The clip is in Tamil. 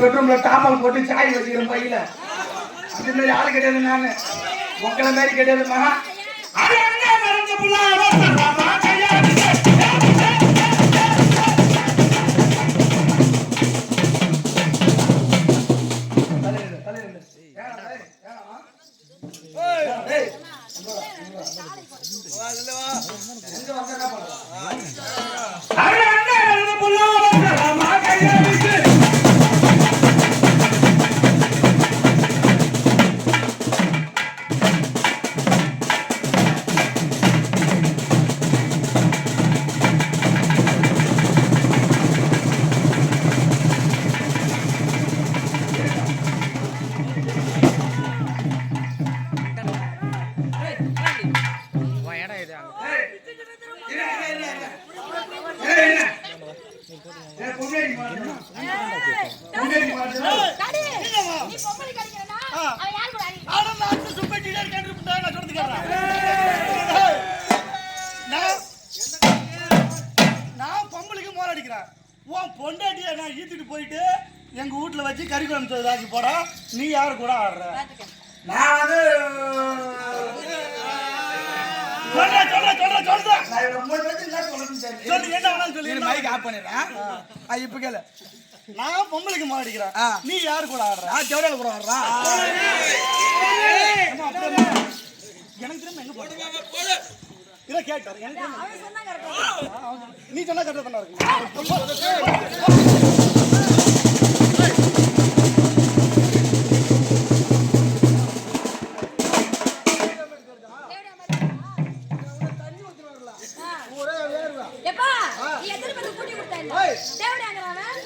பெட்ரூம்ல டாப்பால் போட்டு சாய் வச்சுக்கிறேன் பையில அது மாதிரி ஆள் கிடையாது நானு உங்களை மாதிரி கிடையாது மகா எங்க நான் பொம்பளைக்கு மோர் அடிக்கிறேன் உன் பொண்டாட்டிய நான் ஈத்துட்டு போயிட்டு எங்க வீட்டுல வச்சு கறி குழம்பு போடா. நீ யாரு கூட ஆடுற? நான் வந்து நான் இவரை மூணு பேருக்கு என்ன சொல்றதுன்னு தெரியல. சொல்லு என்ன வேணாலும் சொல்லு இரு, என்ன மைக் ஆஃப் பண்ணிடுறேன். ஆ, இப்ப கேளு. நான் பொம்பளைக்கு மோர் அடிக்கிறேன். ஆ. நீ யாரு கூட ஆடுற? ஆ ஜோடியால கூட வர்றான் ஏம்மா, அப்படியே எனக்கு திரும்ப எங்க இதை கேட்டார் எனக்கு? அவன் சொன்னா correct ஆ? நீ சொன்னா கரெக்டா தானே இருக்கு எப்பா, நீ எத்தனை பேருக்கு கூட்டி கொடுத்த அவன்?